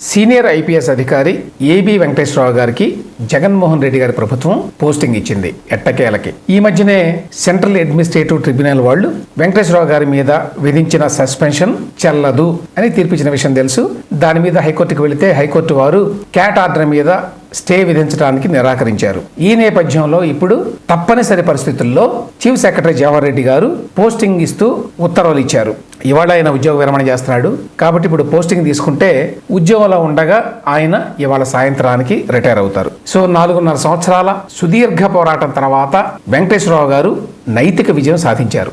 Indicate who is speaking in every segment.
Speaker 1: Senior IPS అధికారి AB Venkateswararao గారికి జగన్మోహన్ రెడ్డి గారి ప్రభుత్వం పోస్టింగ్ ఇచ్చింది ఎట్టకేలకి. ఈ మధ్యనే సెంట్రల్ అడ్మినిస్ట్రేటివ్ ట్రిబ్యునల్ వాళ్ళు వెంకటేశ్వరరావు గారి మీద విధించిన సస్పెన్షన్ చెల్లదు అని తీర్పిచ్చిన విషయం తెలుసు. దాని మీద హైకోర్టుకు వెళితే హైకోర్టు వారు క్యాట్ ఆర్డర్ మీద స్టే విధించడానికి నిరాకరించారు. ఈ నేపథ్యంలో ఇప్పుడు తప్పనిసరి పరిస్థితుల్లో చీఫ్ సెక్రటరీ జవహర్ రెడ్డి గారు పోస్టింగ్ ఇస్తూ ఉత్తర్వులు ఇచ్చారు. ఇవాళ ఆయన ఉద్యోగ విరమణ చేస్తున్నాడు. కాబట్టి ఇప్పుడు పోస్టింగ్ తీసుకుంటే ఉద్యోగంలో ఉండగా ఆయన ఇవాళ సాయంత్రానికి రిటైర్ అవుతారు. సో నాలుగున్నర సంవత్సరాల సుదీర్ఘ పోరాటం తర్వాత వెంకటేశ్వరరావు గారు నైతిక విజయం సాధించారు.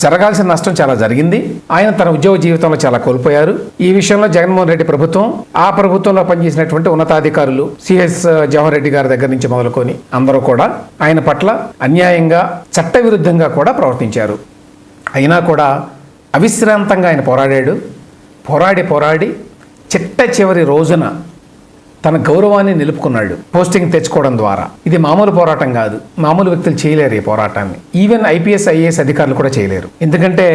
Speaker 1: జరగాల్సిన నష్టం చాలా జరిగింది. ఆయన తన ఉద్యోగ జీవితంలో చాలా కోల్పోయారు. ఈ విషయంలో జగన్మోహన్ రెడ్డి ప్రభుత్వం ఆ ప్రభుత్వంలో పనిచేసినటువంటి ఉన్నతాధికారులు సిఎస్ జవహర్ రెడ్డి గారి దగ్గర నుంచి మొదలుకొని అందరూ కూడా ఆయన పట్ల అన్యాయంగా చట్టవిరుద్ధంగా కూడా ప్రవర్తించారు. అయినా కూడా అవిశ్రాంతంగా ఆయన పోరాడాడు. పోరాడి పోరాడి చిట్ట చివరి రోజున తన గౌరవాన్ని నిలుపుకున్నాడు. పోస్టింగ్ తెచ్చుకోవడం ద్వారా. ఇది మామూలు పోరాటం కాదు. మామూలు వ్యక్తులు చేయలేరు ఈ పోరాటాన్ని. ఈవెన్ ఐపీఎస్ ఐఏఎస్ అధికారులు కూడా చేయలేరు. ఎందుకంటే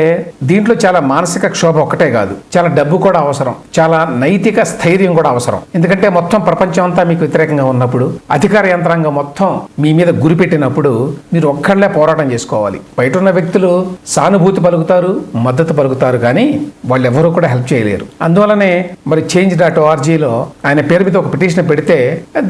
Speaker 1: దీంట్లో చాలా మానసిక క్షోభ ఒక్కటే కాదు. చాలా డబ్బు కూడా అవసరం. చాలా నైతిక స్థైర్యం కూడా అవసరం. ఎందుకంటే మొత్తం ప్రపంచం అంతా మీకు వ్యతిరేకంగా ఉన్నప్పుడు అధికార యంత్రాంగం మొత్తం మీ మీద గురిపెట్టినప్పుడు మీరు ఒక్కళ్ళే పోరాటం చేసుకోవాలి. బయట ఉన్న వ్యక్తులు సానుభూతి పలుకుతారు మద్దతు పలుకుతారు కానీ వాళ్ళు ఎవరూ కూడా హెల్ప్ చేయలేరు. అందువలనే మరి చేంజ్ డాట్ ఓఆర్జీలో ఆయన పేరు మీద ఒక పిటిషన్ పెడితే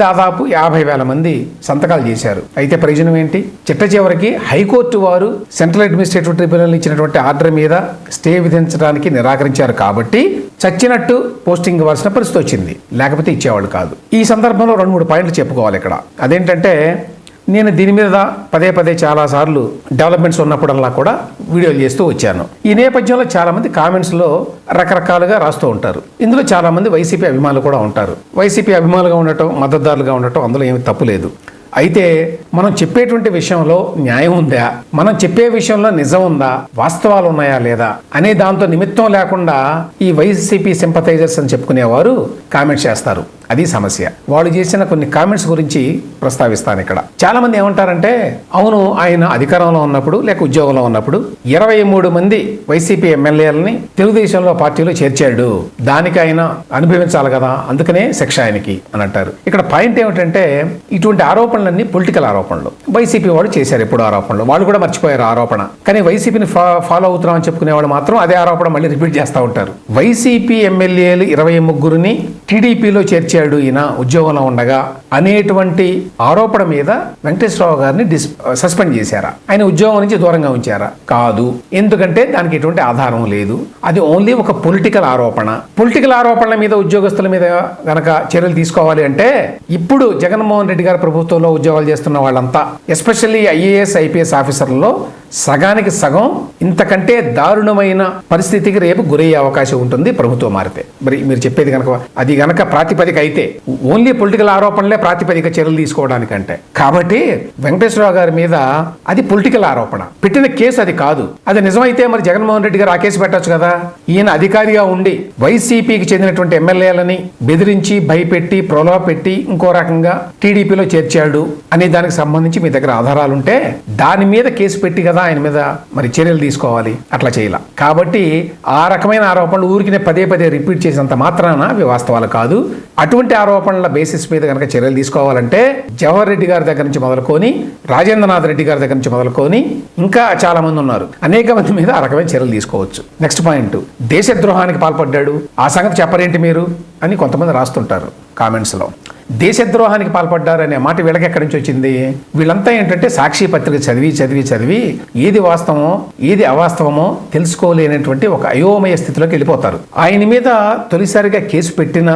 Speaker 1: దాదాపు యాభై వేల మంది సంతకాలు చేశారు. అయితే ప్రయోజనం ఏంటి? చిట్ట చివరికి హైకోర్టు వారు సెంట్రల్ అడ్మినిస్ట్రేటివ్ ట్రిబ్యునల్ ఇచ్చినటువంటి ఆర్డర్ మీద స్టే విధించడానికి నిరాకరించారు కాబట్టి చచ్చినట్టు పోస్టింగ్ ఇవ్వాల్సిన పరిస్థితి వచ్చింది. లేకపోతే ఇచ్చేవాళ్ళు కాదు. ఈ సందర్భంలో రెండు మూడు పాయింట్లు చెప్పుకోవాలి ఇక్కడ. అదేంటంటే నేను దీని మీద పదే పదే చాలా సార్లు డెవలప్మెంట్స్ ఉన్నప్పుడల్లా కూడా వీడియోలు చేస్తూ వచ్చాను. ఈ నేపథ్యంలో చాలామంది కామెంట్స్లో రకరకాలుగా రాస్తూ ఉంటారు. ఇందులో చాలామంది వైసీపీ అభిమానులు కూడా ఉంటారు. వైసీపీ అభిమానులుగా ఉండటం మద్దతుదారులుగా ఉండటం అందులో ఏమి తప్పు లేదు. అయితే మనం చెప్పేటువంటి విషయంలో న్యాయం ఉందా? మనం చెప్పే విషయంలో నిజం ఉందా? వాస్తవాలు ఉన్నాయా లేదా? అనే దాంతో నిమిత్తం లేకుండా ఈ వైసీపీ సింపథైజర్స్ అని చెప్పుకునేవారు కామెంట్ చేస్తారు. అది సమస్య. వాళ్ళు చేసిన కొన్ని కామెంట్స్ గురించి ప్రస్తావిస్తాను ఇక్కడ. చాలా మంది ఏమంటారంటే అవును ఆయన అధికారంలో ఉన్నప్పుడు లేక ఉద్యోగంలో ఉన్నప్పుడు ఇరవై మూడు మంది వైసీపీ ఎమ్మెల్యేలని తెలుగుదేశంలో పార్టీలో చేర్చాడు. దానికి ఆయన అనుభవించాలి కదా అందుకనే శిక్ష ఆయనకి అని అంటారు. ఇక్కడ పాయింట్ ఏమిటంటే ఇటువంటి ఆరోపణలన్నీ పొలిటికల్ ఆరోపణలు. వైసీపీ వాళ్ళు చేశారు ఎప్పుడు ఆరోపణలు. వాళ్ళు కూడా మర్చిపోయారు ఆరోపణ. కానీ వైసీపీని ఫాలో అవుతున్నామని చెప్పుకునేవాళ్ళు మాత్రం అదే ఆరోపణ మళ్ళీ రిపీట్ చేస్తూ ఉంటారు. వైసీపీ ఎమ్మెల్యేలు ఇరవై ముగ్గురిని టీడీపీలో చేర్చాడు ఈయన ఉద్యోగంలో ఉండగా అనేటువంటి ఆరోపణ మీద వెంకటేశ్వరరావు గారిని డిస్ సస్పెండ్ చేశారా. ఆయన ఉద్యోగం నుంచి దూరంగా ఉంచారా. కాదు. ఎందుకంటే దానికి ఎటువంటి ఆధారం లేదు. అది ఓన్లీ ఒక పొలిటికల్ ఆరోపణ. పొలిటికల్ ఆరోపణల మీద ఉద్యోగస్తుల మీద గనక చర్యలు తీసుకోవాలి అంటే ఇప్పుడు జగన్మోహన్ రెడ్డి గారి ప్రభుత్వంలో ఉద్యోగాలు చేస్తున్న వాళ్ళంతా ఎస్పెషల్లీ ఐఏఎస్ ఐపీఎస్ ఆఫీసర్లలో సగానికి సగం ఇంతకంటే దారుణమైన పరిస్థితికి రేపు గురయ్యే అవకాశం ఉంటుంది ప్రభుత్వం మారితే. మరి మీరు చెప్పేది కనుక అది గనక ప్రాతిపదిక అయితే ఓన్లీ పొలిటికల్ ఆరోపణలే ప్రాతిపదిక చర్యలు తీసుకోవడానికంటే. కాబట్టి వెంకటేశ్వరరావు గారి మీద అది పొలిటికల్ ఆరోపణ. పెట్టిన కేసు అది కాదు. అది నిజమైతే మరి జగన్మోహన్ రెడ్డి గారు ఆ కేసు పెట్టొచ్చు కదా? ఈయన అధికారిగా ఉండి వైసీపీకి చెందినటువంటి ఎమ్మెల్యేలని బెదిరించి భయపెట్టి ప్రలోభ పెట్టి ఇంకో రకంగా టీడీపీలో చేర్చాడు అనే దానికి సంబంధించి మీ దగ్గర ఆధారాలుంటే దాని మీద కేసు పెట్టి కదా ఆయన మీద మరి చర్యలు తీసుకోవాలి. అట్లా చేయాల. కాబట్టి ఆ రకమైన ఆరోపణలు ఊరికినే పదే పదే రిపీట్ చేసినంత మాత్రాన అవి వాస్తవాలు కాదు. అటువంటి ఆరోపణల బేసిస్ మీద కనుక చర్యలు తీసుకోవాలంటే జవహర్ రెడ్డి గారి దగ్గర నుంచి మొదలుకొని రాజేంద్రనాథ్ రెడ్డి గారి దగ్గర నుంచి మొదలుకొని ఇంకా చాలా మంది ఉన్నారు. అనేక మంది మీద ఆ రకమైన చర్యలు తీసుకోవచ్చు. నెక్స్ట్ పాయింట్ దేశద్రోహానికి పాల్పడ్డాడు. ఆ సంగతి చెప్పరేంటి మీరు? అని కొంతమంది రాస్తుంటారు కామెంట్స్లో. దేశద్రోహానికి పాల్పడ్డారనే మాట వీళ్ళకి ఎక్కడి నుంచి వచ్చింది? వీళ్ళంతా ఏంటంటే సాక్షి పత్రిక చదివి చదివి చదివి ఏది వాస్తవమో ఏది అవాస్తవమో తెలుసుకోలేనటువంటి ఒక అయోమయ స్థితిలోకి వెళ్ళిపోతారు. ఆయన మీద తొలిసారిగా కేసు పెట్టిన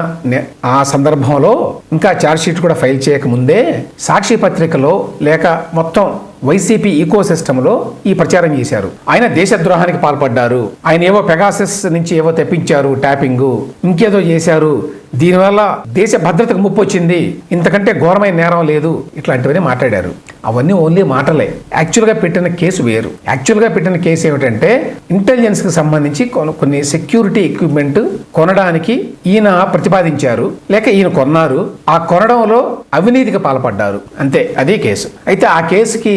Speaker 1: ఆ సందర్భంలో ఇంకా ఛార్జ్షీట్ కూడా ఫైల్ చేయకముందే సాక్షి పత్రికలో లేక మొత్తం వైసీపీ ఈకో సిస్టంలో ఈ ప్రచారం చేశారు. ఆయన దేశద్రోహానికి పాల్పడ్డారు. ఆయన ఏవో పెగాసెస్ నుంచి ఏవో తెప్పించారు ట్యాపింగ్. ఇంకేదో చేశారు. దీనివల్ల దేశ భద్రతకు ముప్పు వచ్చింది ఇంతకంటే ఘోరమైన నేరం లేదు. ఇట్లాంటివన్నీ మాట్లాడారు. అవన్నీ ఓన్లీ మాటలే. యాక్చువల్గా పెట్టిన కేసు వేరు. యాక్చువల్గా పెట్టిన కేసు ఏమిటంటే ఇంటెలిజెన్స్కి సంబంధించి కొన్ని సెక్యూరిటీ ఎక్విప్మెంట్ కొనడానికి ఈయన ప్రతిపాదించారు లేక ఈయన కొన్నారు. ఆ కొనడంలో అవినీతికి పాల్పడ్డారు. అంతే అదే కేసు. అయితే ఆ కేసుకి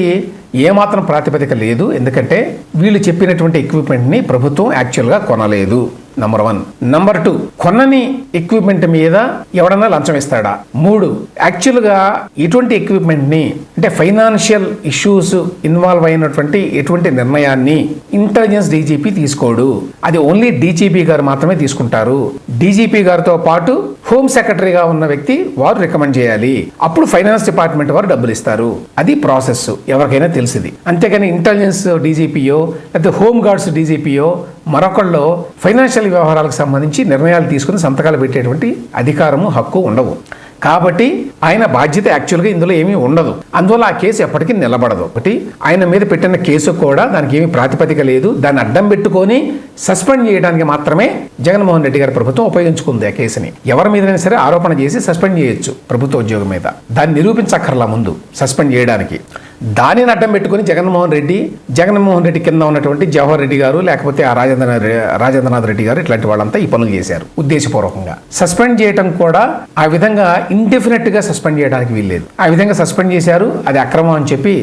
Speaker 1: ఏమాత్రం ప్రాతిపదిక లేదు. ఎందుకంటే వీళ్ళు చెప్పినటువంటి ఎక్విప్మెంట్ని ప్రభుత్వం యాక్చువల్గా కొనలేదు. నంబర్ వన్ నంబర్ టూ కొన్నని ఎక్విప్మెంట్ మీద ఎవడన్నా లంచం ఇస్తాడా? మూడు యాక్చువల్గా ఇటువంటి ఎక్విప్మెంట్ని అంటే ఫైనాన్షియల్ ఇష్యూస్ ఇన్వాల్వ్ అయినటువంటి ఎటువంటి నిర్ణయాన్ని ఇంటెలిజెన్స్ డీజీపీ తీసుకోడు. అది ఓన్లీ డీజీపీ గారు మాత్రమే తీసుకుంటారు. డీజీపీ గారితో పాటు హోమ్ సెక్రటరీగా ఉన్న వ్యక్తి వారు రికమెండ్ చేయాలి. అప్పుడు ఫైనాన్స్ డిపార్ట్మెంట్ వారు డబ్బులు ఇస్తారు. అది ప్రాసెస్. ఎవరికైనా తెలిసింది. అంతేగాని ఇంటెలిజెన్స్ డీజీపీయో లేకపోతే హోమ్ గార్డ్స్ డీజీపీయో మరొకళ్ళు ఫైనాన్షియల్ వ్యవహారాలకు సంబంధించి నిర్ణయాలు తీసుకుని సంతకాలు పెట్టేటువంటి అధికారము హక్కు ఉండవు. కాబట్టి ఆయన బాధ్యత యాక్చువల్గా ఇందులో ఏమీ ఉండదు. అందువల్ల ఆ కేసు ఎప్పటికీ నిలబడదు. ఒకటి ఆయన మీద పెట్టిన కేసు కూడా దానికి ఏమీ ప్రాతిపదిక లేదు. దాన్ని అడ్డం పెట్టుకొని సస్పెండ్ చేయడానికి మాత్రమే జగన్మోహన్ రెడ్డి గారి ప్రభుత్వం ఉపయోగించుకుంది ఆ కేసుని. ఎవరి మీదైనా సరే ఆరోపణ చేసి సస్పెండ్ చేయొచ్చు ప్రభుత్వ ఉద్యోగం మీద. దాన్ని నిరూపించక్కర్లా ముందు సస్పెండ్ చేయడానికి. దానిని అడ్డం పెట్టుకుని జగన్మోహన్ రెడ్డి జగన్మోహన్ రెడ్డి కింద ఉన్నటువంటి జవహర్ రెడ్డి గారు లేకపోతే ఆ రాజేంద్ర రాజేంద్రనాథ్ రెడ్డి గారు ఇట్లాంటి వాళ్ళంతా ఈ పనులు చేశారు ఉద్దేశపూర్వకంగా. సస్పెండ్ చేయడం కూడా ఆ విధంగా ఇండెఫినెట్గా సస్పెండ్ చేయడానికి వీల్లేదు. ఆ విధంగా సస్పెండ్ చేశారు అది అక్రమం అని చెప్పి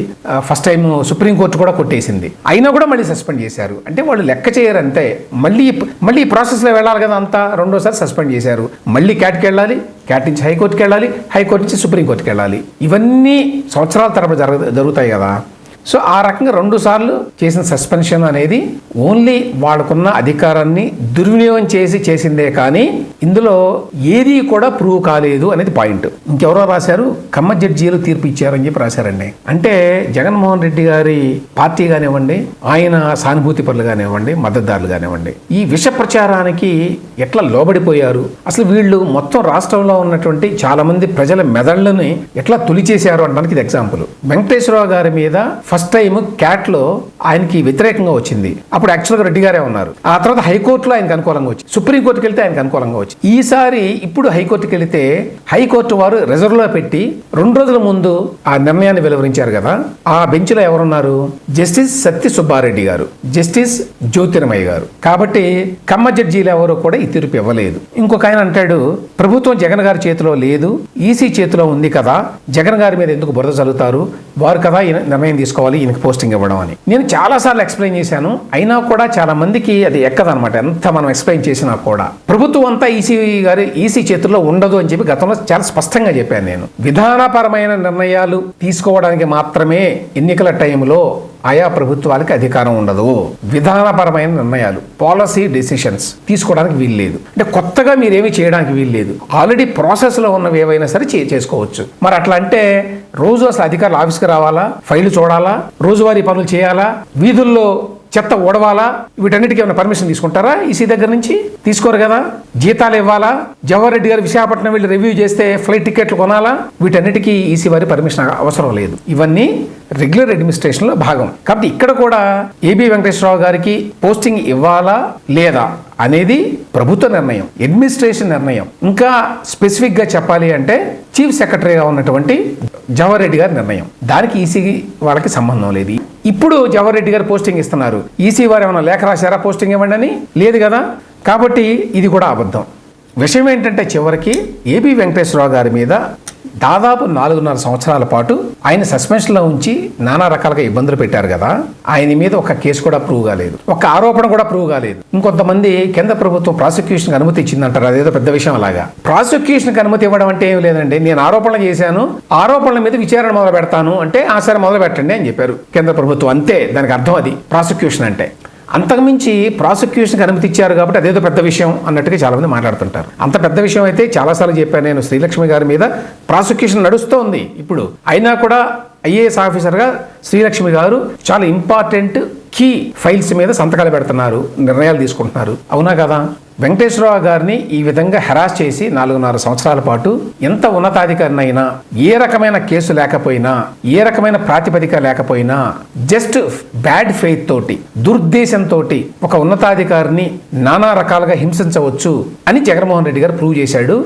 Speaker 1: ఫస్ట్ టైం సుప్రీంకోర్టు కూడా కొట్టేసింది. అయినా కూడా మళ్ళీ సస్పెండ్ చేశారు. అంటే వాళ్ళు లెక్క చేయరు అంతే మళ్ళీ మళ్ళీ ఈ ప్రాసెస్లో వెళ్ళాలి కదా అంతా రెండోసారి సస్పెండ్ చేశారు. మళ్ళీ క్యాట్కి వెళ్ళాలి క్యాట్ నుంచి హైకోర్టుకి వెళ్ళాలి హైకోర్టు నుంచి సుప్రీంకోర్టుకి వెళ్ళాలి ఇవన్నీ సంవత్సరాల తరపు జరగ జరుగుతాయి కదా. సో ఆ రకంగా రెండు సార్లు చేసిన సస్పెన్షన్ అనేది ఓన్లీ వాళ్ళకున్న అధికారాన్ని దుర్వినియోగం చేసి చేసిందే కానీ ఇందులో ఏది కూడా ప్రూవ్ కాలేదు అనేది పాయింట్. ఇంకెవరో రాశారు కమ్మ జడ్జీలు తీర్పు ఇచ్చారని చెప్పి రాశారండి. అంటే జగన్మోహన్ రెడ్డి గారి పార్టీ కానివ్వండి ఆయన సానుభూతి పనులు కానివ్వండి మద్దతుదారులు కానివ్వండి ఈ విష ప్రచారానికి ఎట్లా లోబడిపోయారు? అసలు వీళ్ళు మొత్తం రాష్ట్రంలో ఉన్నటువంటి చాలా మంది ప్రజల మెదళ్ళని ఎట్లా తొలిచేశారు అనడానికి ఇది ఎగ్జాంపుల్ వెంకటేశ్వరరావు గారి మీద ఫస్ట్ టైం క్యాట్లో ఆయనకి వ్యతిరేకంగా వచ్చింది. అప్పుడు యాక్చువల్గా రెడ్డి గారే ఉన్నారు. ఆ తర్వాత హైకోర్టులో ఆయనకు అనుకూలంగా వచ్చి సుప్రీంకోర్టుకి వెళ్తే ఆయనకు అనుకూలంగా వచ్చి. ఈసారి ఇప్పుడు హైకోర్టుకి వెళితే హైకోర్టు వారు రిజర్వ్లో పెట్టి రెండు రోజుల ముందు ఆ నిర్ణయాన్ని వెలువరించారు కదా. ఆ బెంచ్లో ఎవరున్నారు? జస్టిస్ సత్య సుబ్బారెడ్డి గారు జస్టిస్ జ్యోతిర్మయ్య గారు. కాబట్టి కమ్మ జడ్జీలు ఎవరు కూడా ఈ తీర్పు ఇవ్వలేదు. ఇంకొక ఆయన అంటాడు ప్రభుత్వం జగన్ గారి చేతిలో లేదు ఈసీ చేతిలో ఉంది కదా. జగన్ గారి మీద ఎందుకు బురద చల్లుతారు వారు కదా నిర్ణయం తీసుకోవాలి. ఈయనకి పోస్టింగ్ ఇవ్వడం అని. నేను చాలా సార్లు ఎక్స్ప్లెయిన్ చేశాను. అయినా కూడా చాలా మందికి అది ఎక్కదనమాట ఎంత మనం ఎక్స్ప్లెయిన్ చేసినా కూడా. ప్రభుత్వం అంతా ఈసీ గారి ఈసీ చేతుల్లో ఉండదు అని చెప్పి గతంలో చాలా స్పష్టంగా చెప్పాను నేను. విధానపరమైన నిర్ణయాలు తీసుకోవడానికి మాత్రమే ఎన్నికల టైంలో ఆయా ప్రభుత్వాలకి అధికారం ఉండదు. విధానపరమైన నిర్ణయాలు పాలసీ డెసిషన్స్ తీసుకోవడానికి వీల్లేదు. అంటే కొత్తగా మీరేమి చేయడానికి వీల్లేదు. ఆల్రెడీ ప్రాసెస్లో ఉన్నవి ఏవైనా సరే చే- చేసుకోవచ్చు. మరి అట్లా అంటే రోజు అసలు అధికారులు ఆఫీస్కి రావాలా? ఫైళ్ళు చూడాలా? రోజువారీ పనులు చేయాలా? వీధుల్లో చెత్త ఓడవాలా వీటన్నిటికీ ఏమైనా పర్మిషన్ తీసుకుంటారా ఈసీ దగ్గర నుంచి? తీసుకోరు కదా? జీతాలు ఇవ్వాలా? జవహర్ రెడ్డి గారు విశాఖపట్నం వెళ్ళి రివ్యూ చేస్తే ఫ్లైట్ టికెట్లు కొనాలా? వీటన్నిటికీ ఈసీ వారి పర్మిషన్ అవసరం లేదు. ఇవన్నీ రెగ్యులర్ అడ్మినిస్ట్రేషన్లో భాగం. కాబట్టి ఇక్కడ కూడా ఏబి వెంకటేశ్వరరావు గారికి పోస్టింగ్ ఇవ్వాలా లేదా? అనేది ప్రభుత్వ నిర్ణయం అడ్మినిస్ట్రేషన్ నిర్ణయం. ఇంకా స్పెసిఫిక్గా చెప్పాలి అంటే చీఫ్ సెక్రటరీగా ఉన్నటువంటి జవహర్ రెడ్డి గారి నిర్ణయం. దానికి ఈసీ వాళ్ళకి సంబంధం లేదు. ఇప్పుడు జవహర్ రెడ్డి గారు పోస్టింగ్ ఇస్తున్నారు. ఈసీ వారు ఏమైనా లేఖ రాశారా? పోస్టింగ్ ఇవ్వండి అని? లేదు కదా? కాబట్టి ఇది కూడా అబద్ధం. విషయం ఏంటంటే చివరికి ఏబి వెంకటేశ్వరరావు గారి మీద దాదాపు నాలుగున్నర సంవత్సరాల పాటు ఆయన సస్పెన్షన్లో ఉంచి నానా రకాలుగా ఇబ్బందులు పెట్టారు కదా ఆయన మీద ఒక కేసు కూడా ప్రూవ్ కాలేదు. ఒక ఆరోపణ కూడా ప్రూవ్ కాలేదు. ఇంకొంతమంది కేంద్ర ప్రభుత్వం ప్రాసిక్యూషన్కి అనుమతి ఇచ్చిందంటారు అదేదో పెద్ద విషయం అలాగా. ప్రాసిక్యూషన్కి అనుమతి ఇవ్వడం అంటే ఏం లేదండి. నేను ఆరోపణలు చేశాను ఆరోపణల మీద విచారణ మొదలు పెడతాను అంటే ఆ సరే మొదలు పెట్టండి అని చెప్పారు కేంద్ర ప్రభుత్వం. అంతే దానికి అర్థం అది ప్రాసిక్యూషన్ అంటే. అంతకుమించి ప్రాసిక్యూషన్కి అనుమతి ఇచ్చారు కాబట్టి అదేదో పెద్ద విషయం అన్నట్టుగా చాలామంది మాట్లాడుతుంటారు. అంత పెద్ద విషయం అయితే చాలాసార్లు చెప్పాను నేను శ్రీలక్ష్మి గారి మీద. ప్రాసిక్యూషన్ నడుస్తోంది ఇప్పుడు. అయినా కూడా ఐఏఎస్ ఆఫీసర్గా శ్రీలక్ష్మి గారు చాలా ఇంపార్టెంట్ కీ ఫైల్స్ మీద సంతకాలు పెడుతున్నారు నిర్ణయాలు తీసుకుంటున్నారు. అవునా కదా? వెంకటేశ్వరరావు గారిని ఈ విధంగా హెరాస్ చేసి నాలుగున్నర సంవత్సరాల పాటు ఎంత ఉన్నతాధికారినైనా ఏ రకమైన కేసు లేకపోయినా ఏ రకమైన ప్రాతిపదిక లేకపోయినా జస్ట్ బ్యాడ్ ఫెయిత్ తోటి దుర్దేశంతో ఒక ఉన్నతాధికారిని నానా రకాలుగా హింసించవచ్చు అని జగన్మోహన్ రెడ్డి గారు ప్రూవ్ చేశాడు.